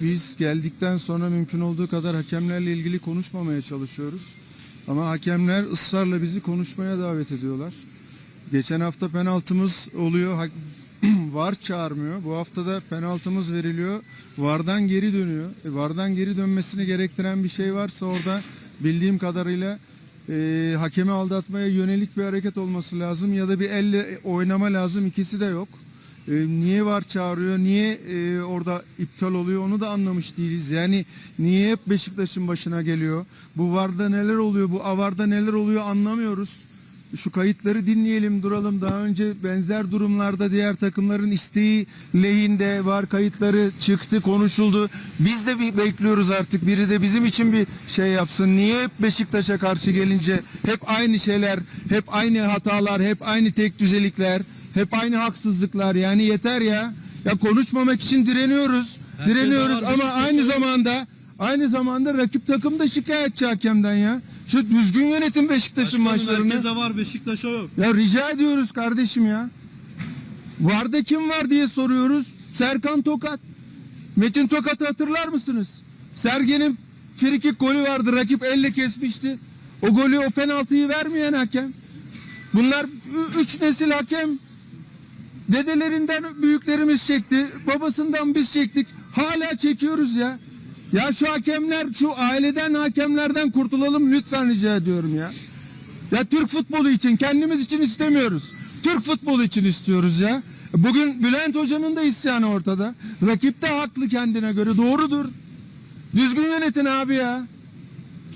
biz geldikten sonra mümkün olduğu kadar hakemlerle ilgili konuşmamaya çalışıyoruz. Ama hakemler ısrarla bizi konuşmaya davet ediyorlar. Geçen hafta penaltımız oluyor. VAR çağırmıyor. Bu hafta da penaltımız veriliyor. VAR'dan geri dönüyor. E, VAR'dan geri dönmesini gerektiren bir şey varsa orada bildiğim kadarıyla e, hakemi aldatmaya yönelik bir hareket olması lazım ya da bir elle oynama lazım. İkisi de yok. E, niye var çağırıyor, niye e, orada iptal oluyor onu da anlamış değiliz. Yani niye hep Beşiktaş'ın başına geliyor? Bu varda neler oluyor, bu avarda neler oluyor anlamıyoruz. Şu kayıtları dinleyelim duralım. Daha önce benzer durumlarda diğer takımların isteği lehinde var kayıtları çıktı konuşuldu. Biz de bir bekliyoruz artık biri de bizim için bir şey yapsın. Niye hep Beşiktaş'a karşı gelince hep aynı şeyler, hep aynı hatalar, hep aynı tek düzelikler, hep aynı haksızlıklar yani yeter ya. Ya konuşmamak için direniyoruz. Herkes direniyoruz var, ama aynı zamanda aynı zamanda rakip takım da şikayetçi hakemden ya. Şu düzgün yönetim Beşiktaş'ın maçlarını. herkese var Beşiktaş'a yok. Ya rica ediyoruz kardeşim ya. Varda kim var diye soruyoruz. Serkan Tokat. Metin Tokat'ı hatırlar mısınız? Sergen'in frikik golü vardı. Rakip elle kesmişti. O golü o penaltıyı vermeyen hakem. Bunlar üç nesil hakem. Dedelerinden büyüklerimiz çekti. Babasından biz çektik. Hala çekiyoruz ya. Ya şu hakemler, şu aileden hakemlerden kurtulalım lütfen rica ediyorum ya. Ya Türk futbolu için kendimiz için istemiyoruz. Türk futbolu için istiyoruz ya. Bugün Bülent Hoca'nın da isyanı ortada. Rakip de haklı kendine göre doğrudur. Düzgün yönetin abi ya.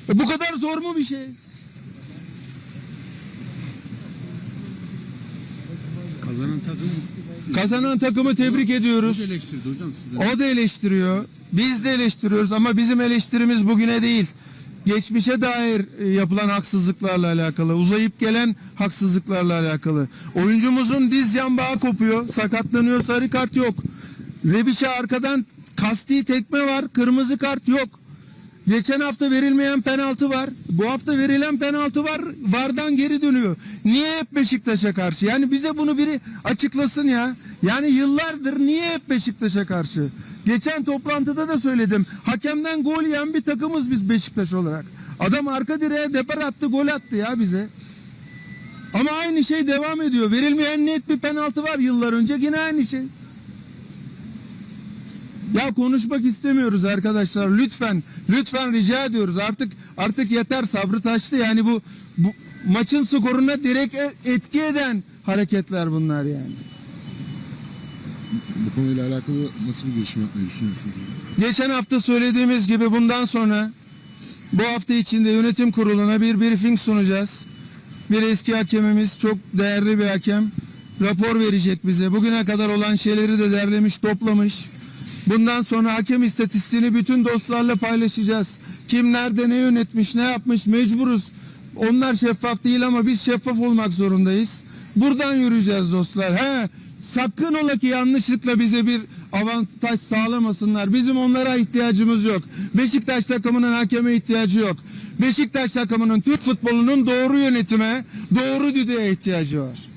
E bu kadar zor mu bir şey? Kazanan takım Kazanan takımı tebrik ediyoruz. çok eleştirdi hocam sizden. O da eleştiriyor. Biz de eleştiriyoruz ama bizim eleştirimiz bugüne değil. Geçmişe dair e, yapılan haksızlıklarla alakalı, uzayıp gelen haksızlıklarla alakalı. Oyuncumuzun diz yan bağı kopuyor, sakatlanıyor, sarı kart yok. Rebiç'e arkadan kasti tekme var, kırmızı kart yok. Geçen hafta verilmeyen penaltı var. Bu hafta verilen penaltı var. Vardan geri dönüyor. Niye hep Beşiktaş'a karşı? Yani bize bunu biri açıklasın ya. Yani yıllardır niye hep Beşiktaş'a karşı? Geçen toplantıda da söyledim. Hakemden gol yiyen bir takımız biz Beşiktaş olarak. Adam arka direğe depar attı, gol attı ya bize. Ama aynı şey devam ediyor. Verilmeyen net bir penaltı var yıllar önce yine aynı şey. Ya konuşmak istemiyoruz arkadaşlar. Lütfen, lütfen rica ediyoruz. Artık artık yeter sabrı taştı. Yani bu bu maçın skoruna direkt e- etki eden hareketler bunlar yani. Bu konuyla alakalı nasıl bir girişim yapmayı düşünüyorsunuz? Geçen hafta söylediğimiz gibi bundan sonra bu hafta içinde yönetim kuruluna bir briefing sunacağız. Bir eski hakemimiz çok değerli bir hakem rapor verecek bize. Bugüne kadar olan şeyleri de derlemiş, toplamış. Bundan sonra hakem istatistiğini bütün dostlarla paylaşacağız. Kim nerede ne yönetmiş, ne yapmış mecburuz. Onlar şeffaf değil ama biz şeffaf olmak zorundayız. Buradan yürüyeceğiz dostlar. He, sakın ola ki yanlışlıkla bize bir avantaj sağlamasınlar. Bizim onlara ihtiyacımız yok. Beşiktaş takımının hakeme ihtiyacı yok. Beşiktaş takımının Türk futbolunun doğru yönetime, doğru düdüğe ihtiyacı var.